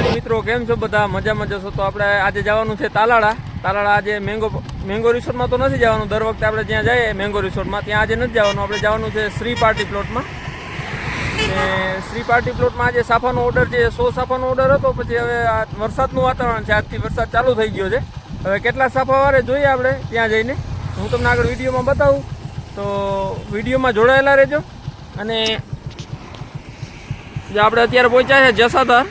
કેમ છો બધા? મજામાં જશો તો આપણે આજે જવાનું છે તાલાળા. તાલાળા આજે મેંગો મેંગો રિસોર્ટમાં તો નથી જવાનું. દર વખતે આપણે જ્યાં જઈએ મેંગો રિસોર્ટમાં ત્યાં આજે નથી જવાનું. આપણે જવાનું છે શ્રી પાર્ટી પ્લોટમાં ને શ્રી પાર્ટી પ્લોટમાં આજે સાફાનો ઓર્ડર છે. સો સાફાનો ઓર્ડર હતો, પછી હવે આ વરસાદનું વાતાવરણ છે. આજથી વરસાદ ચાલુ થઈ ગયો છે. હવે કેટલા સાફા વારે જોઈએ આપણે ત્યાં જઈને? હું તમને આગળ વિડીયોમાં બતાવું. તો વિડીયોમાં જોડાયેલા રહેજો. અને જે આપણે અત્યારે પહોંચ્યા છે જસાધાર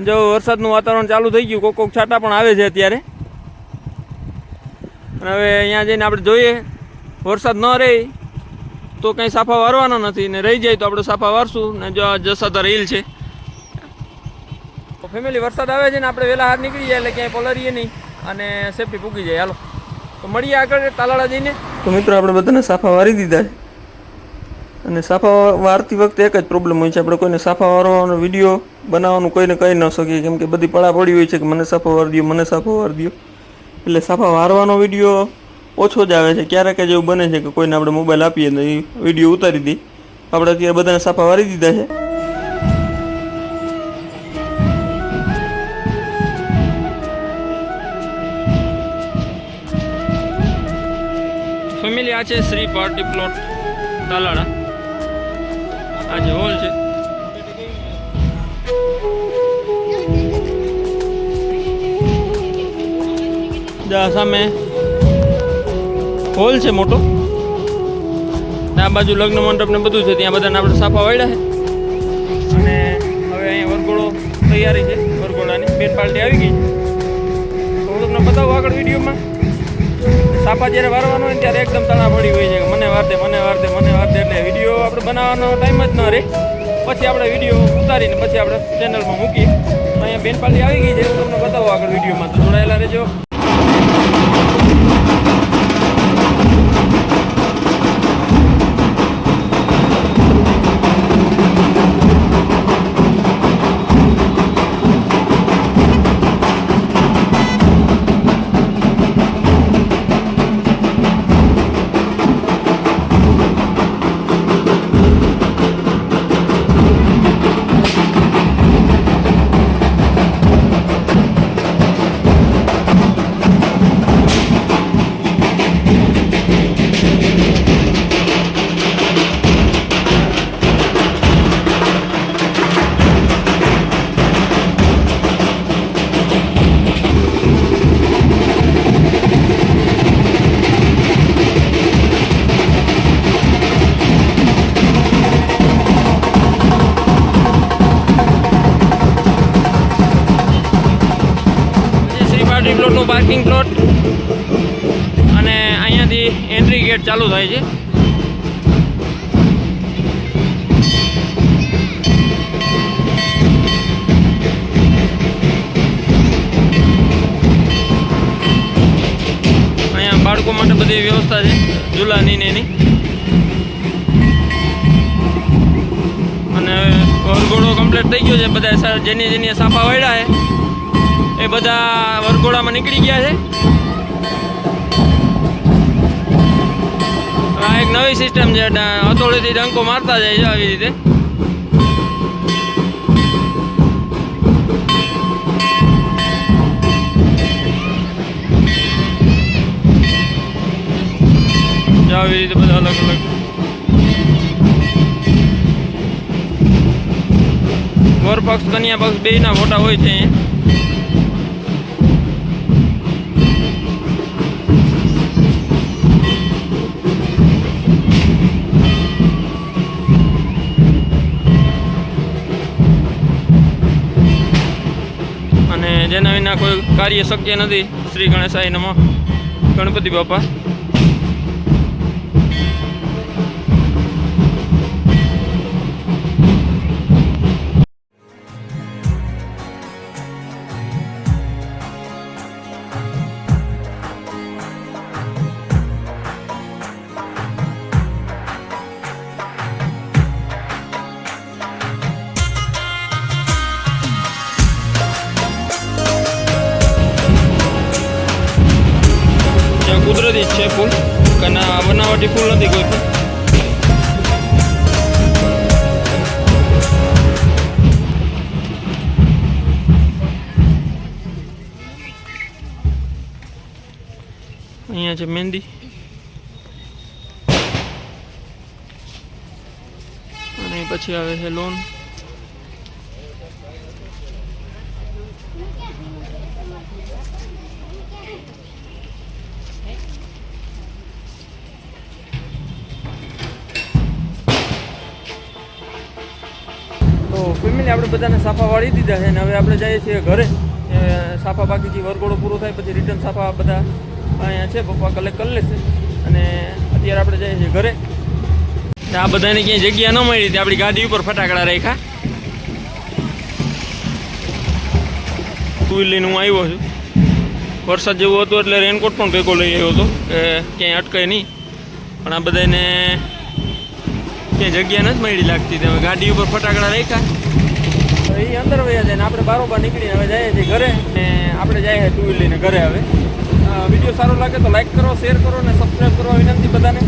જો વરસાદનું વાતાવરણ ચાલુ થઈ ગયું, કોક કોક છાંટા પણ આવે છે અત્યારે. અને હવે અહીંયા જઈને આપણે જોઈએ, વરસાદ ન રહે, તો કંઈ સાફા વારવાના નથી. ને રહી જાય તો આપણે સાફા વારશું. ને જો આ જસાધાર હિલ છે. તો ફેમિલી વરસાદ આવે છે ને આપણે વહેલા હાથ નીકળી જાય એટલે ક્યાંય પલરીએ નહીં અને સેફટી પૂકી જાય. હાલો. તો મળીએ આગળ તાલાળા જઈને. તો મિત્રો, આપણે બધાને સાફા વારી દીધા છે. અને સાફા વારતી વખતે એક જ પ્રોબ્લેમ હોય છે. આપણે કોઈને સાફા વારવાનો વીડિયો બનાવવાનું કોઈને કહી ન શકીએ કેમ કે બધી પડા પડી હોય છે કે મને સાફા વાર દો મને સાફા વાર દો એટલે સાફા વારવાનો વીડિયો ઓછો જ આવે છે. ક્યારેક જ એવું બને છે કે કોઈને આપણે મોબાઈલ આપીએ ને એ વીડિયો ઉતારી દઈએ આપણે અત્યારે બધાને સાફા વારી દીધા છે. ફેમિલી આ છે શ્રી પાર્ટી પ્લોટ, તાલાળા. આજે હોલ છે. સામે. હોલ છે મોટો. આ બાજુ લગ્ન મંડપ ને બધું છે, ત્યાં બધાને આપણે સાફા વાળ્યા છે. અને હવે અહીંયા વરઘોડો તૈયારી છે. વરઘોડાની બેન પાર્ટી આવી ગઈ તો હું તમને બતાવું આગળ વિડીયોમાં. સાપા જ્યારે વારવાનો હોય ત્યારે એકદમ તણા પડી હોય છે મને વારતે મને વારતે, મને વાર દે એટલે વીડિયો આપણે બનાવવાનો ટાઈમ જ ન રહે. પછી આપણે વીડિયો ઉતારીને પછી આપણે ચેનલમાં મૂકીએ. અહીંયા બેન પાર્ટી આવી ગઈ છે, હું તમને બતાવું આગળ વિડીયોમાં. તો જોડાયેલા રહેજો. પાર્કિંગ પ્લોટ અને અહીંયાથી એન્ટ્રી ગેટ ચાલુ થાય છે. અહીંયા બાળકો માટે બધી વ્યવસ્થા છે, ઝૂલાની ને એની. અને ઘોડો કમ્પ્લીટ થઈ ગયો છે બધા જેની જેની સાફા વાળ્યા છે. એ બધા વરઘોડામાં નીકળી ગયા છે. આ એક નવી સિસ્ટમ છે હથોડીથી ડંકો મારતા જાય છે આવી રીતે. આવી રીતે બધા અલગ અલગ. વર પક્ષ કન્યા પક્ષ બેયના ફોટા હોય છે અહીંયા. કોઈ કાર્ય શક્ય નથી. શ્રી ગણેશાય નમઃ. ગણપતિ બાપા. સુંદર છે પુલ કના બનાવટી ફૂલ નથી કોઈ પણ. અહીંયા છે મહેંદી. અને પછી આવે છે લોન. ફેમિલી આપણે બધાને સાફા વાળી દીધા છે અને હવે આપણે જઈએ છીએ ઘરે. સાફા બાકીથી વરઘોડો પૂરો થાય પછી રિટર્ન સાફા બધા અહીંયા છે, પપ્પા કલેક્ટ કરી લેશે. અને અત્યારે આપણે જઈએ છીએ ઘરે. આ બધાને ક્યાંય જગ્યા ન મળી હતી, આપણી ગાડી ઉપર ફટાકડા રાખ્યા. ટુ વ્હીલ હું આવ્યો છું. વરસાદ જેવું હતું એટલે રેનકોટ પણ ભેગો લઈ આવ્યો હતો. કે ક્યાંય અટકાય નહીં. પણ આ બધાને ક્યાંય જગ્યા નથી મળી લાગતી. ગાડી ઉપર ફટાકડા રાખ્યા. એ અંદર વયા જાય ને આપણે બારોબાર નીકળીને હવે જઈએ છીએ ઘરે ને આપણે જઈએ ટુ વ્હીલ લઈને ઘરે હવે. વીડિયો સારો લાગે તો લાઈક કરો શેર કરો ને સબસ્ક્રાઈબ કરવા વિનંતી બધાને.